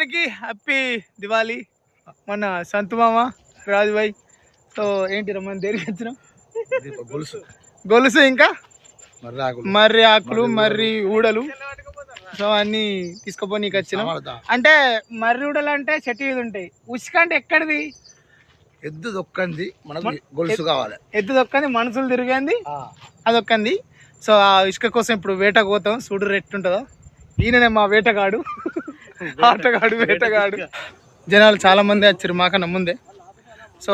అందరికీ హ్యాపీ దివాళీ. మన సంతు మామ రాజుభాయ్ సో ఏంటి రమ్మని దేనికి వచ్చినాం గొలుసు గొలుసు ఇంకా? మర్రి ఆకులు మర్రి ఊడలు. సో అన్ని తీసుకుపోనీకి వచ్చినాం. అంటే మర్రి ఊడలు అంటే చెట్టు మీద ఉంటాయి. ఉసుక అంటే ఎక్కడిది? ఎద్దు దొక్కంది మనకు గొలుసు కావాలి. ఎద్దు దొక్కంది మనుషులు తిరిగింది అదొక్కంది. సో ఆ ఇసుక కోసం ఇప్పుడు వేటకు పోతాం. చూడు ఎట్టుంటుందో ఈయననే మా వేటగాడు. ఆటగాడు వేటగాడు. జనాలు చాలా మంది వచ్చారు మాకన్నా ముందే. సో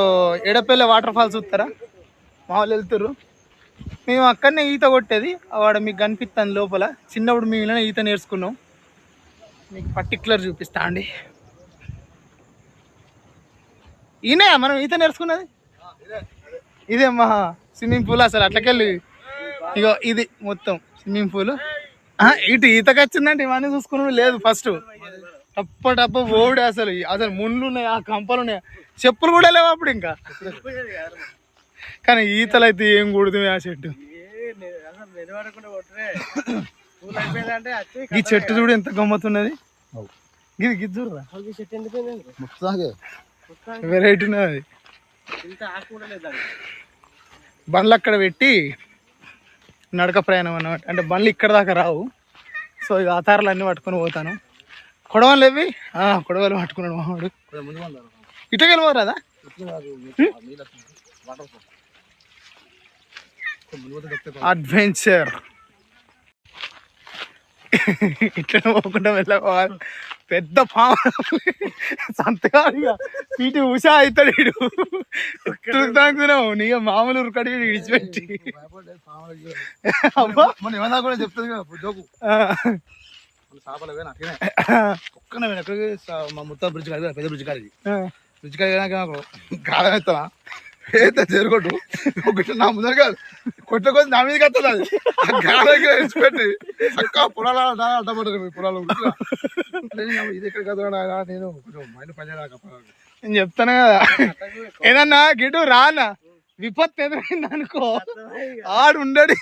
ఎడపల్లె వాటర్ ఫాల్స్ చూస్తారా? మా వాళ్ళు వెళ్తుర్రు. మేము అక్కడనే ఈత కొట్టేది. వాడు మీకు కనిపిస్తాను లోపల. చిన్నప్పుడు మేము ఇలా ఈత నేర్చుకున్నాం. మీకు పర్టికులర్ చూపిస్తా అండి. ఈయనే మనం ఈత నేర్చుకున్నది? ఇదే మా స్విమ్మింగ్ పూల్ అసలు అట్లకెళ్ళి. ఇగో ఇది మొత్తం స్విమ్మింగ్ పూల్. ఇటు ఈతకి వచ్చిందంటే ఇవన్నీ చూసుకున్నాడు లేదు ఫస్ట్ టప్ప టప్ప ఓడి అసలు. అసలు ముళ్ళు ఉన్నాయి ఆ కంపలు ఉన్నాయి చెప్పులు కూడా లేవు అప్పుడు ఇంకా. కానీ ఈతలు అయితే ఏం కూడదు ఆ చెట్టు? ఈ చెట్టు చూడు ఎంత గమ్మతున్నది ఇది గిది చూడరా. ముస్తాగే వెరైటీ ఉన్నది. బండ్లు అక్కడ పెట్టి నడక ప్రయాణం అన్నమాట. అంటే బండ్లు ఇక్కడ దాకా రావు. సో ఇక ఆధారాలు అన్నీ పట్టుకొని పోతాను. కొడవలు ఆ, కొడవలు పట్టుకున్నాడు మావాడు పోరాదా పోతే దొక్కితే అడ్వెంచర్. ఇట్లా పోకుండా వెళ్ళకోవాలి పెద్ద పాము. సంతకాడిగా వీటి ఉషా అవుతాడు వీడు తాకుతున్నావు నీ మామూలు ఉరకడి విడిచిపెట్టి. అబ్బా. మొన్న ఏమన్నా కూడా చెప్తుంది జోకు. ఆ, మన చేపలు పోయినా అట్లనే. ఒక్కనే పోయినా ఎక్కడికి? సా- మా మొత్తం బ్రిడ్జ్ కాదు పెద్ద బ్రిడ్జ్ కాదు. బ్రిడ్జ్ కాదు కాలం ఎత్తానా? ఏదో చేరుకోటు ఒకటి నా ముందర కాదు. కొట్ట కొద్ది నా మీదకి వస్తుంది అది. ఆ గాలకి విడిచిపెట్టి చక్క పొలాల అడ్డపడ్డారు పొలాలు ఇది ఎక్కడ కదా నాయనా, నేను కొంచెం మైండ్ పనిచేయడానికి నేను చెప్తాను కదా. ఏదన్నా గిడు రానా విపత్తు ఎదురైంది అనుకో. ఆడు ఉండడు.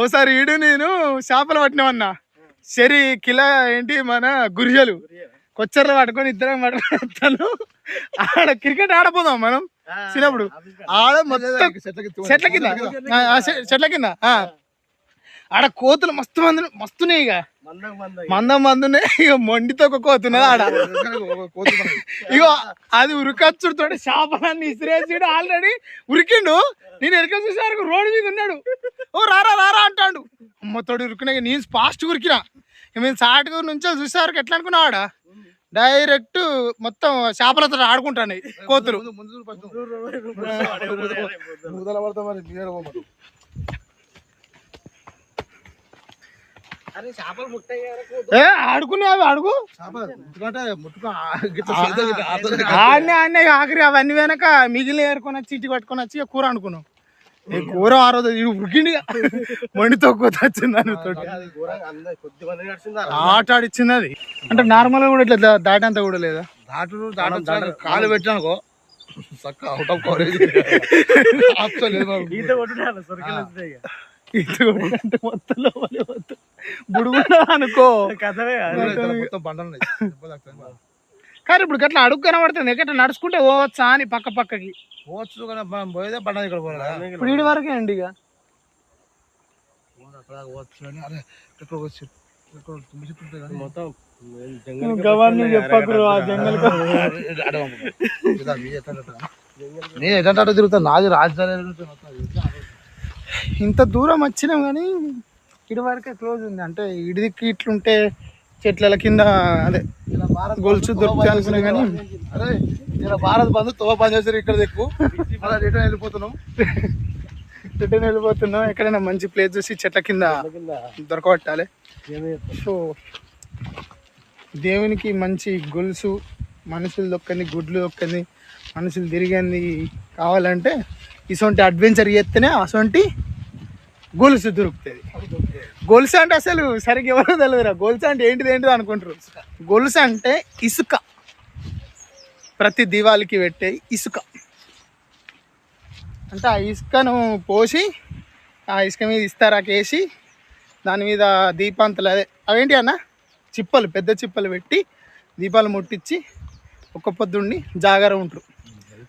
ఓసారి ఈడు నేను చేపలు పట్టినామన్నా. సరి కిలా ఏంటి మన గురిజలు. కొచ్చర్లు పట్టుకొని ఇద్దరం పట్టుకొని వస్తాను. ఆడ క్రికెట్ ఆడపోదాం మనం. చిన్నప్పుడు ఆడ మొత్తం చెట్ల కింద చెట్ల కింద. ఆడ కోతులు మస్తు మంది మస్తున్నాయి ఇక. మందం మందునే ఇక. మొండితో ఒక కోతున్నది ఆడ. ఇగో అది ఉరికచ్చుడుతో చేపలన్నీ ఇసిరేసాడు ఆల్రెడీ ఉరికిండు. నేను ఎరక చూసారు రోడ్డు మీద ఉన్నాడు. ఓ రారా రారా అంటాడు. అమ్మతోడు ఉరికినా నేను ఫాస్ట్ ఉరికినా. మేము సాటుగా నుంచి చూసారు ఎట్లా అనుకున్నావాడా? డైరెక్ట్ మొత్తం చేపలతో ఆడుకుంటాను కోతులు ఆడుకునే అవి అడుగు. ఆడనే ఆడనే ఆఖరి అవన్నీ వెనక మిగిలిన ఏరుకొని వచ్చి ఇంటికి పట్టుకొని వచ్చి కూర అనుకున్నాం కూర ఆ రోజు ఇడు ఉరికిండి మండితో కోత వచ్చింది దానితో ఆట ఆడిచ్చింది అది. అంటే నార్మల్గా కూడా ఇట్లా దాటంతా కూడా లేదా? దాటుడు దాటు కాలు పెట్టానుకో చక్క అవుట్ ఆఫ్ కవరేజ్ ఆప్షన్ లేదు మనకు. ఈత కొట్టినంటే మొత్తం లోపలే మొత్తం బుడుగున్నా అనుకో. మొత్తం బండలు. కానీ ఇప్పుడు గట్లా అడుగు కనబడుతుంది. ఎక్కడ నడుచుకుంటే పోవచ్చా అని పక్క పక్కకి. పోవచ్చు మనం పోయేదే బండ ఇక్కడ కదా. ఇప్పుడు ఈడి వరకే అండి ఇక పోవచ్చు అరే ఇక్కడ వచ్చి ఇక్కడ తుమ్మి. గవర్నీ చెప్పకురు ఆ జంగల్? నేను తిరుగుతాను నాది రాజధాని. ఇంత దూరం వచ్చినాం కానీ ఇడి వరకే క్లోజ్ ఉంది అంటే ఇడికి ఇట్లుంటే చెట్ల కింద అదే ఇలా భారత్ గొలుసు దొరుకుతాయి అనుకున్నా కానీ. అరే ఇలా భారత్ బంధు తో పని చేస్తారు ఇక్కడ దిక్కు. అలా రిటర్న్ వెళ్ళిపోతున్నాం. రిటర్న్ వెళ్ళిపోతున్నాం. ఎక్కడైనా మంచి ప్లేస్ చూసి చెట్ల కింద దొరకబట్టాలి. సో దేవునికి మంచి గొలుసు మనుషులు దొక్కంది గుడ్లు దొక్కంది మనుషులు తిరిగింది కావాలంటే ఇసొంటి అడ్వెంచర్ చేస్తేనే అసొంటి గొలుసు దొరుకుతుంది. గొలుసు అంటే అసలు సరిగ్గా ఎవరో తెలియదురా గొలుసు అంటే ఏంటిది ఏంటిది అనుకుంటారు. గొలుసు అంటే ఇసుక. ప్రతి దివాళికి పెట్టే ఇసుక. అంటే ఆ ఇసుకను పోసి ఆ ఇసుక మీద ఇస్తారాకేసి దాని మీద దీపాంతలు అదే. అవేంటి అన్న? చిప్పలు పెద్ద చిప్పలు పెట్టి దీపాలు ముట్టించి ఒక్క పొద్దుండి జాగారం ఉంటారు.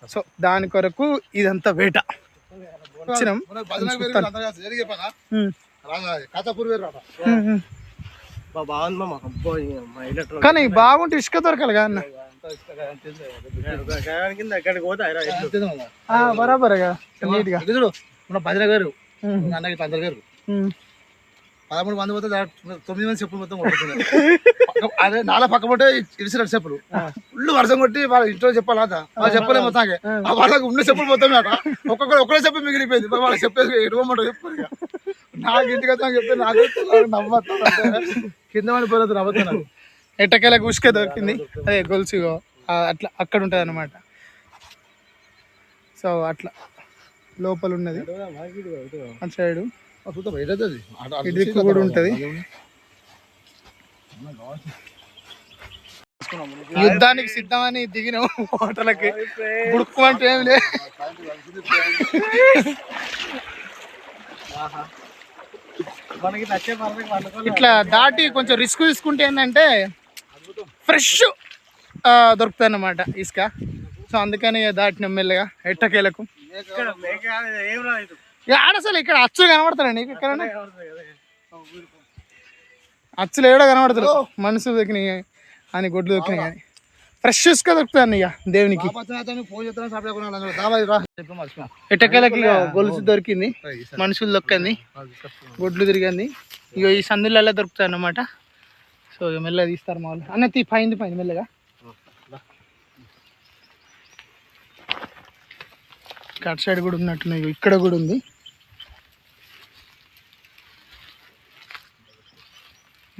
సో దాని కొరకు ఇదంతా వేట. ఎలక్ట్రానిక్ కానీ బాగుంటే ఇసుక దొరకాలి బరాబరేగా నీట్గా. ఇది చూడు మన భజన మన అన్నకి ఉమ్. పదమూడు మంది పోతే తొమ్మిది మంది చెప్పులు మొత్తం కొట్టుకున్నారు. అదే నాలా పక్క పోతే ఇరిసినట్టు చెప్పులు. ఫుల్ వర్షం కొట్టి వాళ్ళ ఇంట్లో చెప్పాలి అదా వాళ్ళు చెప్పలే మొత్తానికి. ఆ. వాళ్ళకి ఉన్న చెప్పులు మొత్తం అట ఒక్కొక్కరు ఒక్కడే చెప్పు మిగిలిపోయింది. మరి వాళ్ళకి చెప్పేసి ఎడవమంటారు చెప్పారు. నాకు ఇంటికి వచ్చాక చెప్తే నాకు నవ్వుతాను కింద పడి పోలేదు నవ్వుతున్నాను ఎట్టకేలకు ఉసుక దొరికింది. అదే గొలుసు ఇగో. ఆ, అట్లా అక్కడ ఉంటుంది అనమాట సో అట్లా లోపల ఉన్నది అటు సైడు. చూద్దాం కూడా ఉంటది. యుద్ధానికి సిద్ధమని దిగిన హోటలకి. బుడుక్కు అంటే ఏం లే. మనకి నచ్చే ఇట్లా దాటి కొంచెం రిస్క్ తీసుకుంటే ఏంటంటే ఫ్రెష్ దొరుకుతుంది అన్నమాట ఇసుక. సో అందుకని దాటిన మెల్లగా ఎట్టకేలకు. ఇక్కడ మేక ఏం రాదు ఇక ఆడ అసలు ఇక్కడ అచ్చు కనబడతారా నీకు ఇక్కడ అచ్చులు ఏడ కనబడతారు మనసు దొరికినాయి అని గొడ్లు దొరికినాయి కానీ. ఫ్రెష్ ఇసుక దొరుకుతుంది అన్న ఇక దేవునికి. ఇక గొలుసు దొరికింది. మనుషులు దొక్కింది. గొడ్లు తిరిగింది. ఇక ఈ సందులలో దొరుకుతాయి అన్నమాట. సో ఇక మెల్లగా తీస్తారు మా వాళ్ళు అన్న తీ పైంది పైంది మెల్లగా. అటు సైడ్ కూడా ఉన్నట్టున్నాయి. ఇగో ఇక్కడ కూడా ఉంది.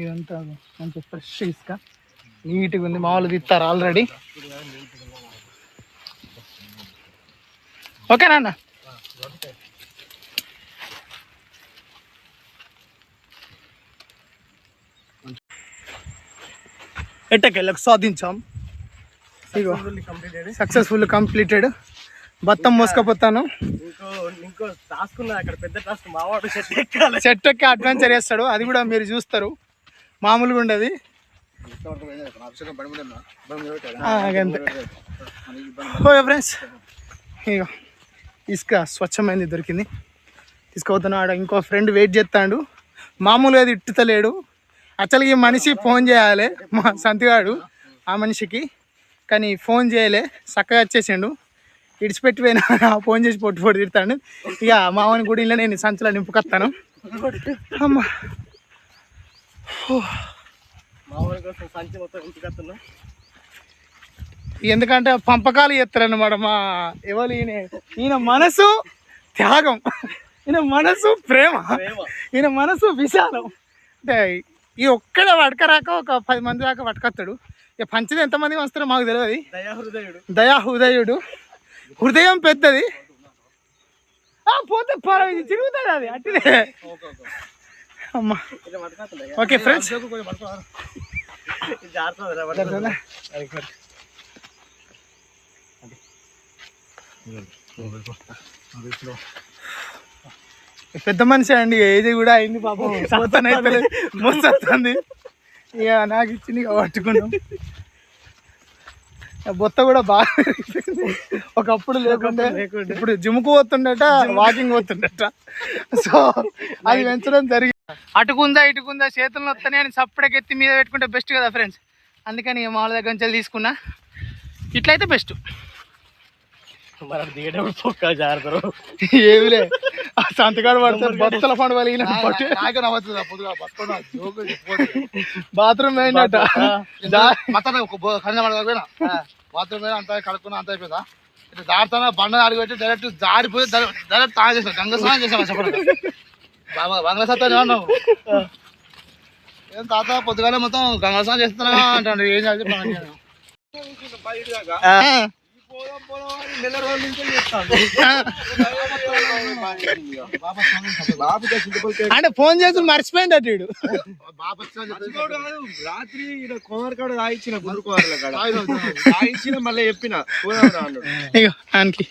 ఇదంతా మంచి ఫ్రెష్ ఇసుక. నీట్గా ఉంది మామూలు తీస్తారు ఆల్రెడీ ఓకేనా అన్న ఎట్టకెళ్ళకు సాధించాం. ఇగో సక్సెస్ఫుల్ కంప్లీటెడ్ బత్తం మోసుకపోతాను. ఇంకో టాస్క్ అక్కడ పెద్ద టాస్క్ మావాడు చెట్టు ఎక్కాలి. చెట్టు ఎక్కి అడ్వెంచర్ చేస్తాడు అది కూడా మీరు చూస్తారు. మామూలుగా ఉండదు. Okay friends. ఇగో ఇసుక స్వచ్ఛమైనది దొరికింది. తీసుకుపోతాను ఆడ ఇంకో ఫ్రెండ్ వెయిట్ చేస్తాడు. మామూలుగా అది ఇట్టుతలేడు. ఈ మనిషి ఫోన్ చేయాలి. మా సంతిగాడు ఆ మనిషికి. కానీ ఫోన్ చేయలే. చక్కగా వచ్చేసిండు. ఇడిచిపెట్టి పోయినా ఫోన్ చేసి పొట్టు పొట్టు తిడతాడు. ఇక మామని గుడిలో నేను సంచులో నింపుకొస్తాను. అమ్మా. మావాడి కోసం సంచి మొత్తం ఇంటికి వస్తున్నా. ఎందుకంటే పంపకాలు చేస్తారన్నమాట మా ఎవరు ఈయన ఈయన మనసు త్యాగం ఈయన మనసు ప్రేమ ఈయన మనసు విశాలం. అంటే ఈ ఒక్కడే పడకరాక ఒక పది మంది దాకా పట్టుకొస్తాడు. ఇక పంచది ఎంతమంది వస్తారో మాకు తెలియదు. దయా హృదయుడు. దయా హృదయుడు. హృదయం పెద్దది. పోతే తిరుగుతుంది అది అట్టిదే. అమ్మా. ఓకే ఫ్రెండ్స్ పెద్ద మనిషి అండి ఏది కూడా అయింది పాపం. సత్తనైతే మోస్తుంది ఇక నాకు ఇచ్చింది పట్టుకున్నాం. బొత్త కూడా బాగా. ఒకప్పుడు లేకుంటే లేకుండే. ఇప్పుడు జిమ్కు పోతుండట వాకింగ్ పోతుండట. సో అది పెంచడం జరిగింది. అటుకుందా ఇటుకుందా చేతుల్లో వస్తానే అని సప్పుడకెత్తి మీద పెట్టుకుంటే బెస్ట్ కదా ఫ్రెండ్స్ అందుకని మామూలు దగ్గర నుంచి తీసుకున్నా. ఇట్లయితే బెస్ట్ ఏమిలే ఆ సంతకాడు పడితే బొత్తల పండు వలిగిన. బాత్రూమ్ ఏంటట? బాత్రూమ్ అంతా కడుక్కున్నా అంత అయిపోయిందా? ఇట్లా దాడుతానా బండ అడిగి పెట్టి డైరెక్ట్ జారిపోయి డైరెక్ట్ తాగా చేసాం గంగ స్నానం చేసాం బంగ్లా సత్తా ఏమన్నావు ఏం తాత పొద్దుగాల మొత్తం గంగ స్నానం చేస్తున్నా అంటాడు. ఏం చేయాలి. నెల రోజుల నుంచి చెప్తాను అంటే ఫోన్ చేసి వీడు ఇంకోటి చేస్తాడు. కాదు, రాత్రి ఈడ కోమర్ కాడ తాగిన వచ్చాను. తాగిచ్చిన మళ్ళీ చెప్పిన. ఆయనకి.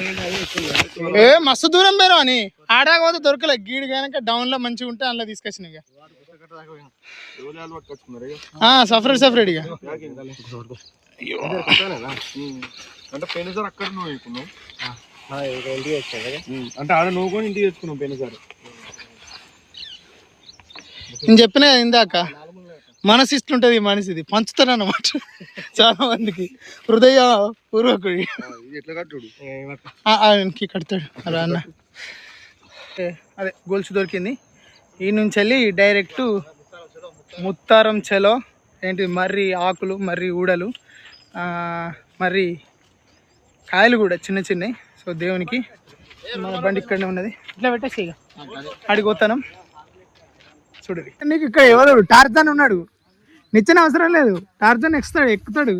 వేడి. ఏ మస్తు దూరం పోయినా అని. ఆడాకపోతే దొరకలే. గీడు కనుక డౌన్లో మంచిగా ఉంటే అందులో తీసుకొచ్చిన ఇక ఎవరు పట్టుకొచ్చుకున్నారు ఇక? అంటే పెను సార్ అక్కడ నువ్వు ఇంటికి తెచ్చావు కదా. అంటే ఆడ నువ్వు కూడా ఇంటికి తెచ్చుకున్నావు పెను సార్. నేను చెప్పిన ఇందాక మనసు ఇట్లుంటది ఈ మనిషిది పంచుతారు అన్నమాట చాలా మందికి హృదయ పూర్వకుడి. ఇది ఎట్లా కట్టుడు? ఆ, ఆ, వెనక్కి కడతాడు. అలా అన్న. ఏ, అదే గొలుసు దొరికింది. ఈ నుంచి వెళ్ళి డైరెక్ట్ ముత్తారం చెలో ఏంటి మర్రి ఆకులు మర్రి ఊడలు ఆ, మర్రి కాయలు కూడా చిన్న చిన్నవి. సో దేవునికి మన బండి ఇక్కడనే ఉన్నది. ఇట్లా పెట్టేసి ఇక. అడిగిపోతాను చూడు. నీకు ఇక్కడ ఎవరు? టార్జాన్ ఉన్నాడు. నిచ్చిన అవసరం లేదు. టార్జాన్ ఎక్కుతాడు ఎక్కుతాడు.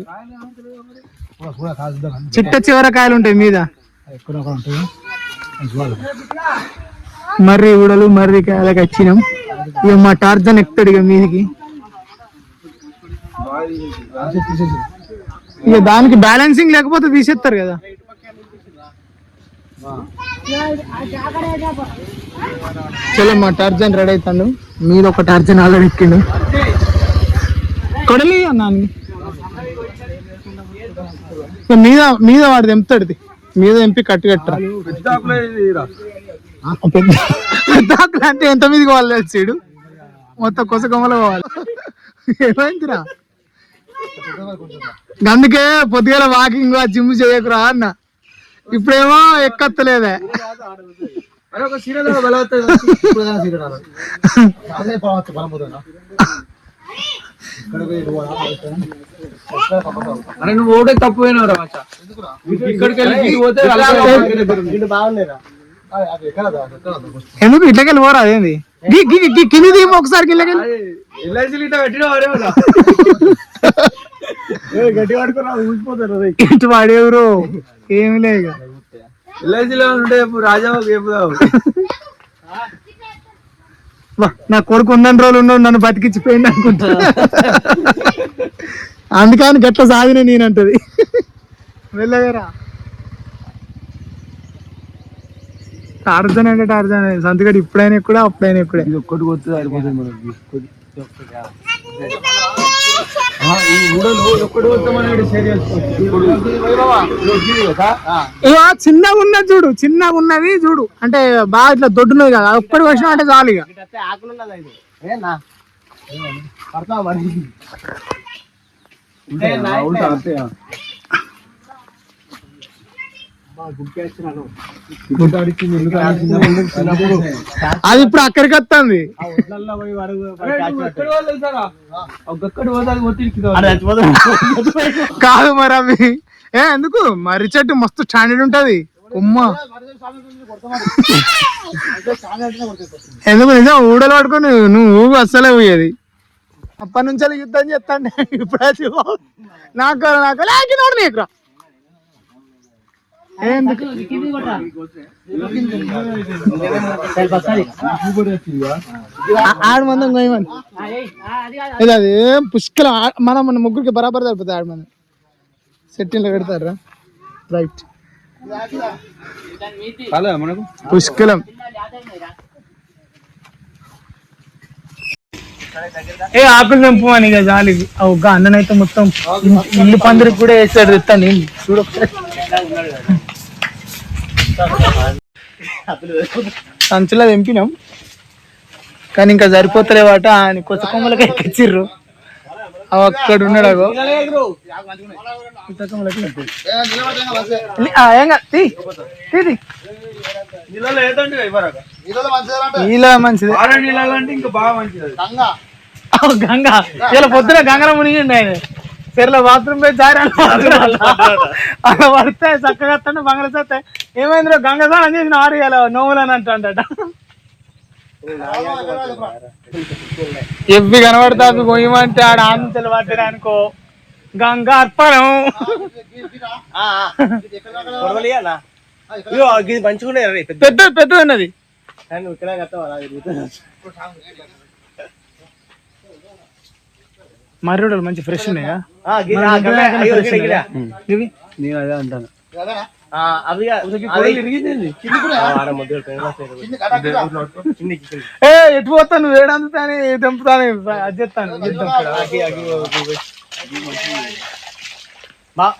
చిట్ట చివర కాయలు ఉంటాయి మీద. మర్రి ఊడలు మర్రి కాయలకు వచ్చినాం. ఇక మా టార్జన్ ఎక్కుతాడు ఇక మీదికి. ఇక దానికి బ్యాలెన్సింగ్ లేకపోతే తీసేస్తారు కదా. చలో మా టర్జన్ రెడీ అవుతాడు. మీద ఒక టర్జన్ ఆల్రెడీ ఎక్కిండు కొడలి అన్నాను మీద మీద వాడు తెంపుతాడు మీద ఎంపి కట్టు కట్టరా? పెద్దాకులు అంటే ఎంత మీదకి వాళ్ళు చెడు. మొత్తం కొసకొమ్మలు పోవాలి. ఏమైందిరా? అందుకే పొద్దుగాల వాకింగ్ జిమ్ చేయకురా అన్న. ఇప్పుడేమో ఎక్కత్తలేదే. అరే నువ్వు అరే నువ్వు ఓటే తప్పు పోయినావురా మచ్చా. ఇక్కడికి వెళ్ళి పోతే ఎందుకు ఇట్లకెళ్ళి పోరా అదేంది? గి- గి- గి- కింది ఒకసారి కిందకెళ్ళి. ఎల్ఐసీలు ఇటు వాడేవరు ఏమి లేక ఎల్ఐసీలో ఉంటే ఇప్పుడు రాజా చెప్పుదావు నా కొడుకు ఉన్నన్ని రోజులు ఉన్నాడు నన్ను బతికిచ్చిపోయింది అనుకుంటా. అందుకని గట్ల సాగిన నేనంటది వెళ్ళగరా టార్జన్ అంటే టార్జన్ సంతగడి ఇప్పుడైనా కూడా అప్పుడైనా ఇప్పుడే ఇది ఒక్కటి కొత్తది మనకి. ఈ ఊడలు షేర్ చిన్నగా ఉన్నది చూడు చిన్నగా ఉన్నది చూడు. అంటే బాగా ఇట్లా దొడ్డున్నది కదా ఒక్కటి వచ్చిన అంటే చాలు ఇక అది ఇప్పుడు అక్కడికి వస్తుంది. కాదు మరి అవి ఏ ఎందుకు? మర్రి చెట్టు మస్తు స్టాండర్డ్ ఉంటది. ఉమ్మ ఎందుకు? నిజం ఊడలు పట్టుకొని నువ్వు ఊగు అస్సలే పోయేది అప్పటి నుంచి యుద్ధం చేస్తాండి. ఇప్పుడు నాకు నాకు లాగి నోడు నీకు ఎందుకు ఆ- ఆడు మందం గోయమని ఇది అది పుష్కలం. మనం మన ముగ్గురికి బరాబర్ సరిపోతుంది ఆడు మంది. సెట్టింగ్లో పెడతారా? రైట్ పుష్కలం. ఏ ఆకులు తెంపు అని ఇక జాలి. ఒక అన్ననైతే మొత్తం ఇల్లు- పందిరికి కూడా వేసాడు తెస్తాను నేను చూడ సంచులో తెంపినాం. కానీ ఇంకా సరిపోతలేవాట ఆయన కొత్త కొమ్మలకి ఎక్కిచ్చిర్రు. అవి అక్కడ ఉన్నాడు అగో. కొత్త కొమ్మలకి మంచిది. ఇంకా బాగా మంచిది. గంగా. ఇలా పొద్దున గంగలో మునిగిండి ఆయన. చెర్ల బాత్రూమ్ పోయి జారి అలా పడితే చక్కగా వస్తాడు బంగాళ చేస్తే. ఏమైందిరో గంగ స్నానం చేసిన ఆరు ఇలా నోవులని అంటాడట. ఎవ్వి కనబడతా అవి కొయ్యమంటే ఆడ ఆంతలు పట్టిన అనుకో. గంగ అర్పణం. పెద్ద పెద్ద పెద్ద ఉన్నది కానీ నువ్వు ఇక్కడ కట్టావా? అది తిరుగుతుంది. మర్రుడలు మంచి ఫ్రెష్ ఉన్నాయా? నేను అదే అంటాను. ఏ ఎటు పోతాను అది చెప్తాను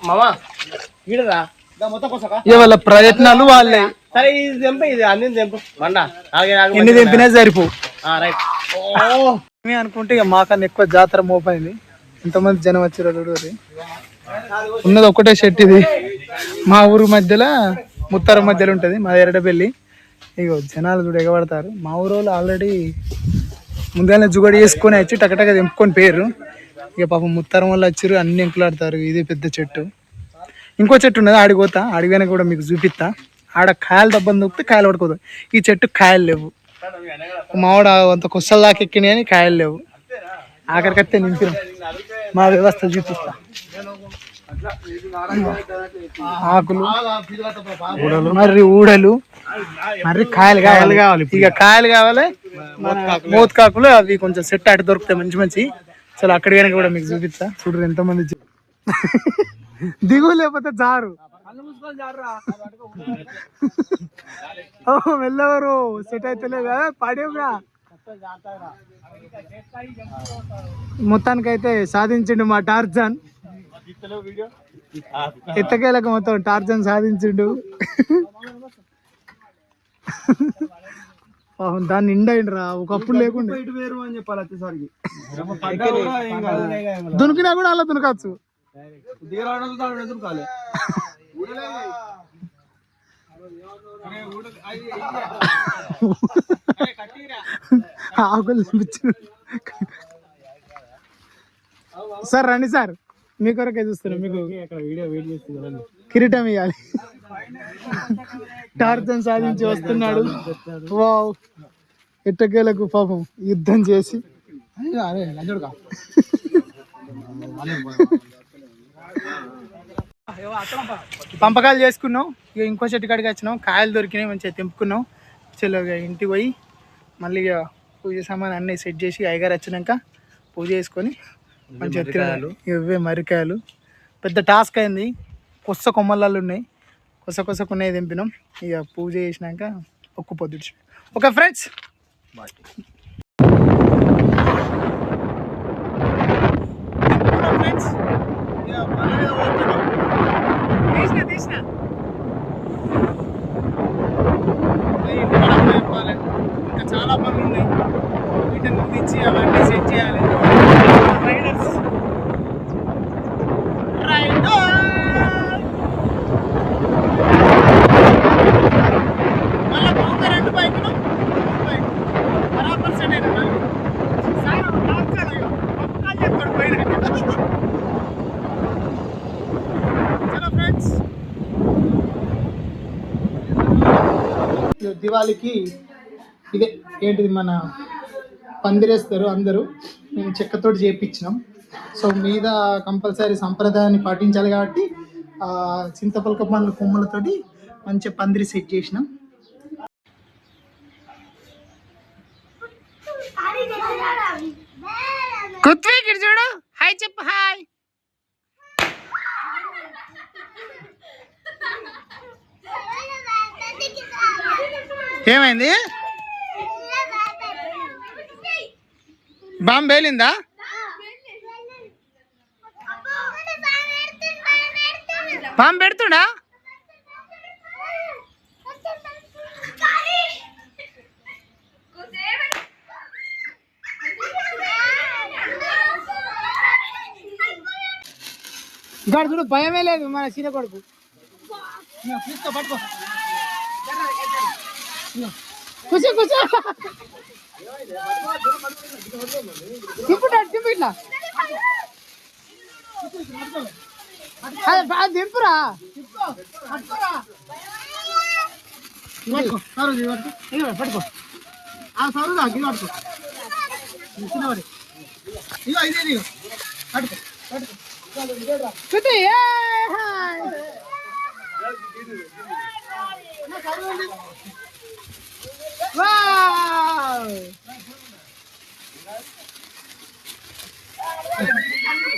మామా ఈడరా? ఇక వాళ్ళ ప్రయత్నాలు వాళ్ళే. సరే ఇది తెంప ఇది అన్ని తెంపు. మండ ఎన్ని తెంపినా సరిపో ఆ, రైట్. మేము అనుకుంటే ఇక మాకన్నా ఎక్కువ జాతర మోపైంది. ఎంతమంది జనం వచ్చారు చూడు ఉన్నది ఒకటే షెట్ ఇది. మా ఊరు మధ్యలో ముత్తార మధ్యలో ఉంటుంది మా ఎరడబెల్లి ఇగో జనాలు చూడు ఎగబడతారు. మా ఊరు వాళ్ళు ఆల్రెడీ ముందుగానే జుగడి చేసుకొని వచ్చి టకటక తెంపుకొని పేరు ఇక పాపం ముత్తారం వాళ్ళు వచ్చారు అన్ని ఎంకులాడతారు. ఇది పెద్ద చెట్టు. ఇంకో చెట్టు ఉన్నది ఆడిపోతా అడిగానే కూడా మీకు చూపిస్తా. ఆడ కాయలు దెబ్బని దొక్కితే కాయలు పడుకోదు ఈ చెట్టు కాయలు లేవు. మామిడ అంత కుස්සల దాకా ఎక్కినాయి కానీ కాయలు లేవు. ఆఖరికత్తే నింపినాం. మా వ్యవస్థ చూపిస్తా. ఆకులు మరి ఊడలు మరి కాయలు కావాలి. కావాలి ఇక కాయలు కావాలి మోత్కాకులు అవి కొంచెం సెట్ అటు దొరుకుతాయి మంచి మంచి. చలో అక్కడి కూడా మీకు చూపిస్తా. చూడరు ఎంతమంది జ- దిగు లేకపోతే జారు. వెళ్ళవరు? సెట్ అయితే కదా పడేవుగా మొత్తానికైతే సాధించిండు మా టార్జాన్. ఎత్తకేలకు మొత్తం టార్జన్ సాధించిండు. పాపం దాన్ని నిండైండు రా ఒకప్పుడు లేకుండా. వేరు అని చెప్పాలి వచ్చేసరికి దునికినా కూడా అలా దునకచ్చు. దిగరావడం ఆకులు చూపించు సార్ రండి సార్. మీ కొరకే చూస్తున్నాం మీకు. కిరీటం ఇవ్వాలి టార్చన్ సాధించి వస్తున్నాడు. వావ్. ఎట్టకేలకు పాపం యుద్ధం చేసి. అరే పంపకాలు చేసుకున్నాం. ఇక ఇంకో చెట్టు కాడికి వచ్చినాం. కాయలు దొరికినాయి మంచిగా తెంపుకున్నాం. చలో ఇక ఇంటికి పోయి మళ్ళీ ఇక పూజ సామాన్ అన్నీ సెట్ చేసి అయ్యగారు వచ్చినాక పూజ చేసుకొని మంచిగా తిరగాలి ఇవే మరికాయలు పెద్ద టాస్క్ అయింది. కొత్త కొమ్మలాలు ఉన్నాయి. కొస కొస కొన్నవి తెంపినాం. ఇక పూజ చేసినాక ఒక్క పొద్దుడు ఓకే ఫ్రెండ్స్. ఫ్రెండ్స్ ఇంకా చాలా పనులు ఉన్నాయి. వీటిని ముగించి అవన్నీ సెట్ చేయాలి. రైడర్స్. రైడర్ పోగా రెండు బైకులు బైక్ బరాబర్ సెట్ అయినా మళ్ళీ సార్ టార్చర్ అయ్యో పక్కా చెప్తాడు పైన చలో ఫ్రెండ్స్ దివాళీకి ఇదే ఏంటిది మన పందిరేస్తారు అందరూ. మేము చెక్కతోటి చేపించినాం. సో మీద కంపల్సరీ సంప్రదాయాన్ని పాటించాలి కాబట్టి ఆ, చింతపలక పండ్ల కొమ్మలతోటి మంచిగా పందిరి సెట్ చేసినాం. ఇక్కడ చూడు. హాయ్ చెప్పు హాయ్. ఏమైంది? బాంబు పేలిందా? బాంబు పెడుతుడా? ఇక్కడ చూడు భయమే లేదు మన చిన్న కొడుకు. పట్టుకో కూర్చో కూర్చో దింపుతాడు దింపు ఇట్లా అదే బాగా దింపురా పట్టుకోరా పట్టుకో సరు ఇది పట్టుకో ఇది పట్టుకో ఆ సరు దా ఇది పట్టుకో చిన్నవాడి ఇగో ఇదే ఇదిగో పట్టుకో పట్టుకో శృతి ఏ హాయ్ వావ్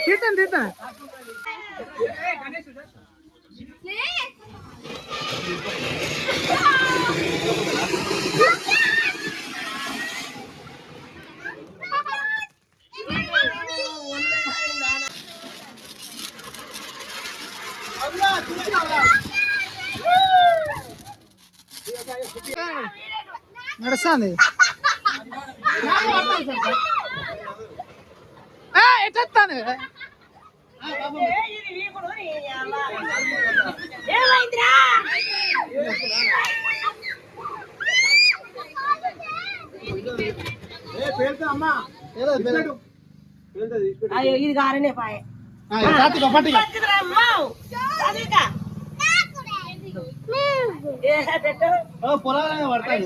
తీతాను తీతాను నడుస్తుంది ఎట్టాను ఏమైందిరా అయ్యో ఇది గారనే పాయ. పొలాలనే పడతాయి.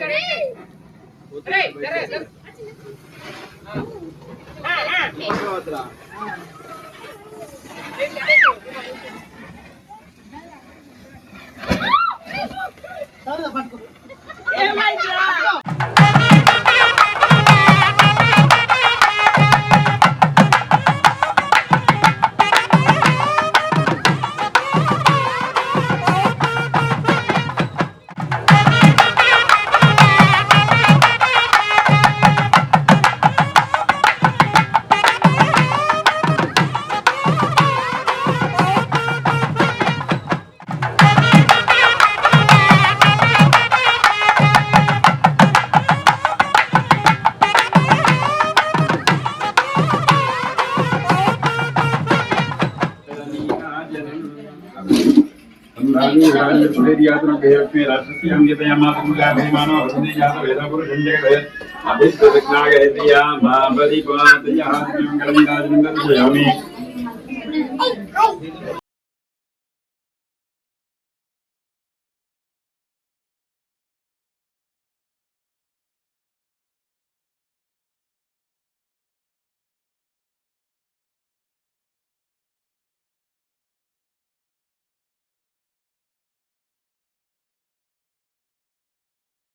పట్టుకురా అమ్మా. చదువుకా. ఏ పెట్టు. పొలాలనే పడతాయి ఆ, ఆ. ఏమైందిరా అభిష్టాగయత్రియా మా ప్రతిపాదయామి